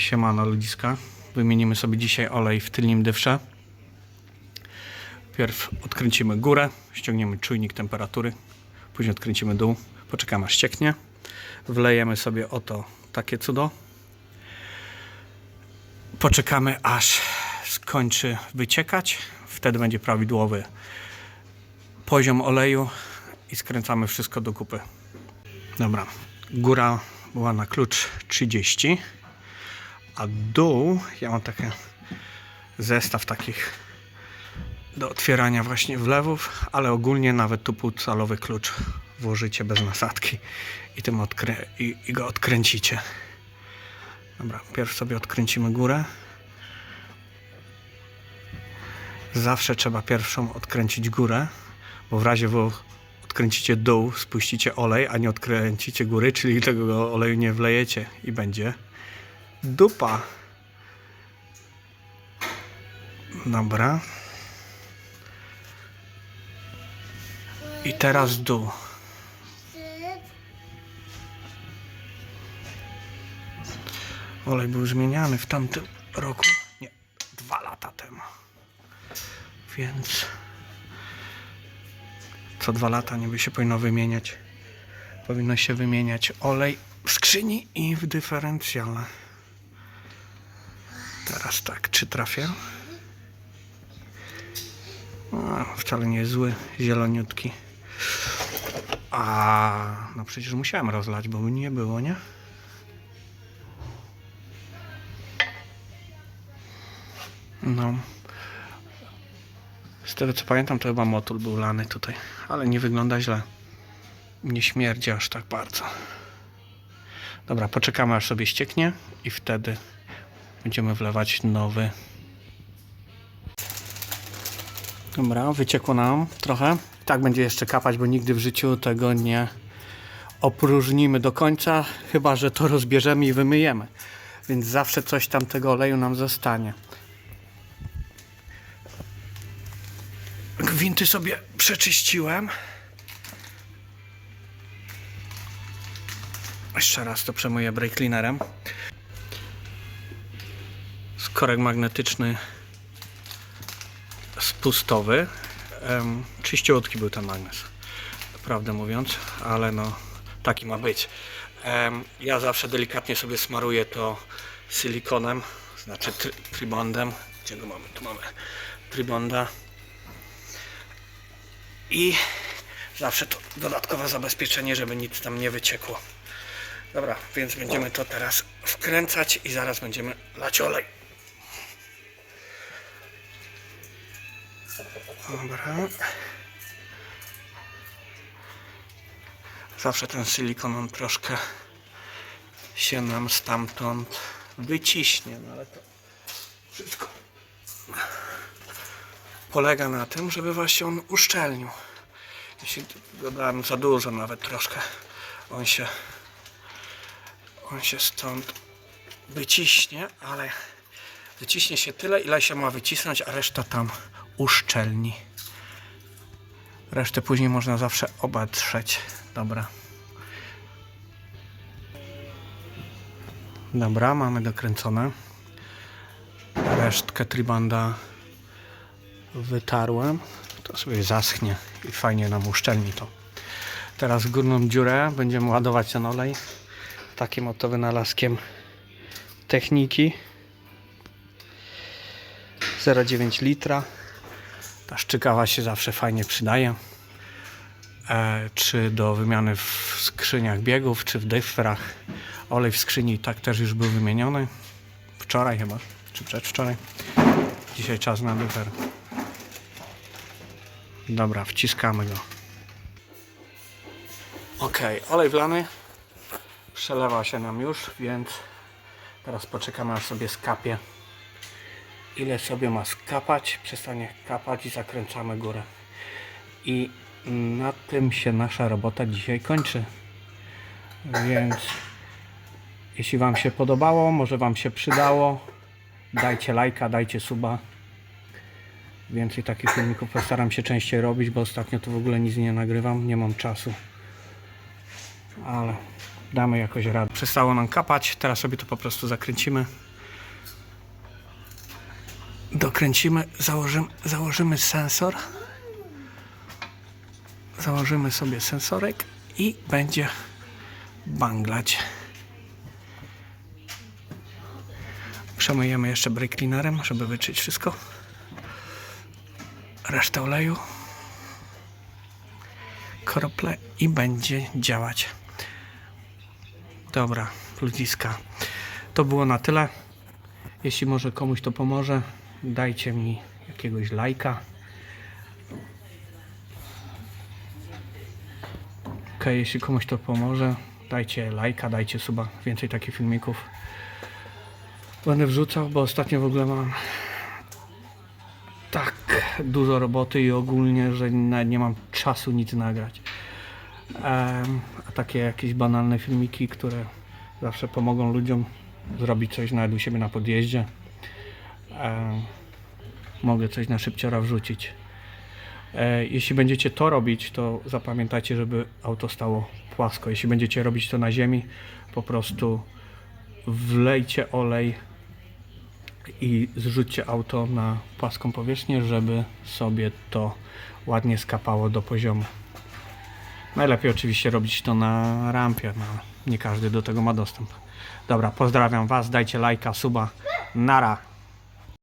Siemano ludziska. Wymienimy sobie dzisiaj olej w tylnym dywrze. Pierw odkręcimy górę, ściągniemy czujnik temperatury, później odkręcimy dół, poczekamy aż cieknie. Wlejemy sobie oto takie cudo. Poczekamy aż skończy wyciekać. Wtedy będzie prawidłowy poziom oleju i skręcamy wszystko do kupy. Dobra, góra była na klucz 30, a dół, ja mam taki zestaw takich do otwierania właśnie wlewów, ale ogólnie nawet tu półcalowy klucz włożycie bez nasadki i, tym i, i go odkręcicie. Dobra, pierw sobie odkręcimy górę. Zawsze trzeba pierwszą odkręcić górę, bo w razie odkręcicie dół, spuścicie olej, a nie odkręcicie góry, czyli tego oleju nie wlejecie i będzie dupa. Dobra. I teraz dół. Olej był zmieniany w tamtym roku. Nie, dwa lata temu. Więc co dwa lata niby się powinno wymieniać. Powinno się wymieniać olej w skrzyni i w dyferencjale. Teraz tak, czy trafię? A, wcale nie zły, zieloniutki. A, no przecież musiałem rozlać, bo by nie było, nie? No. Z tego co pamiętam, to chyba motul był lany tutaj, ale nie wygląda źle. Nie śmierdzi aż tak bardzo. Dobra, poczekamy aż sobie ścieknie i wtedy będziemy wlewać nowy. Dobra, wyciekło nam trochę. Tak będzie jeszcze kapać, bo nigdy w życiu tego nie opróżnimy do końca, chyba że to rozbierzemy i wymyjemy. Więc zawsze coś tam tego oleju nam zostanie. Gwinty sobie przeczyściłem. Jeszcze raz to przemyję brake cleanerem. Skorek magnetyczny spustowy. Um, czyściutki był ten magnes. Prawdę mówiąc, ale no taki ma być. Em, ja zawsze delikatnie sobie smaruję to silikonem, znaczy tri tribondem. Gdzie go mamy? Tu mamy tribonda. I zawsze to dodatkowe zabezpieczenie, żeby nic tam nie wyciekło. Dobra, więc będziemy to teraz wkręcać i zaraz będziemy lać olej. Dobra. Zawsze ten silikon on troszkę się nam stamtąd wyciśnie, no ale to wszystko polega na tym, żeby właśnie on uszczelnił. Jeśli dodałem za dużo, nawet troszkę, on się on się stąd wyciśnie, ale wyciśnie się tyle, ile się ma wycisnąć, a reszta tam uszczelni. Resztę później można zawsze obatrzeć. Dobra. Dobra, mamy dokręcone. Resztkę tribanda wytarłem. To sobie zaschnie i fajnie nam uszczelni to. Teraz górną dziurę będziemy ładować ten olej takim oto wynalazkiem techniki 0,9 litra ta szczykawa się zawsze fajnie przydaje. E, czy do wymiany w skrzyniach biegów czy w dyfrach. Olej w skrzyni tak też już był wymieniony. Wczoraj chyba czy przedwczoraj. Dzisiaj czas na dyfer. Dobra wciskamy go. Ok olej wlany. Przelewa się nam już, więc teraz poczekamy aż sobie skapie. Ile sobie ma skapać, przestanie kapać i zakręcamy górę. I na tym się nasza robota dzisiaj kończy. Więc jeśli Wam się podobało, może Wam się przydało, dajcie lajka, dajcie suba. Więcej takich filmików postaram się częściej robić, bo ostatnio to w ogóle nic nie nagrywam, nie mam czasu. Ale damy jakoś radę. Przestało nam kapać, teraz sobie to po prostu zakręcimy dokręcimy, założymy, założymy sensor. Założymy sobie sensorek i będzie banglać. Przemyjemy jeszcze brake cleanerem, żeby wyczyć wszystko. Resztę oleju. Krople i będzie działać. Dobra, ludziska. To było na tyle. Jeśli może komuś to pomoże, dajcie mi jakiegoś lajka. Ok, jeśli komuś to pomoże, dajcie lajka, dajcie suba, więcej takich filmików. Będę wrzucał, bo ostatnio w ogóle mam tak dużo roboty i ogólnie, że nie mam czasu nic nagrać. A takie jakieś banalne filmiki, które zawsze pomogą ludziom zrobić coś nawet u siebie na podjeździe. Mogę coś na szybciora wrzucić. E, jeśli będziecie to robić, to zapamiętajcie, żeby auto stało płasko. Jeśli będziecie robić to na ziemi, po prostu wlejcie olej i zrzućcie auto na płaską powierzchnię, żeby sobie to ładnie skapało do poziomu. Najlepiej oczywiście robić to na rampie, no, nie każdy do tego ma dostęp. Dobra, pozdrawiam Was, dajcie lajka, suba, nara.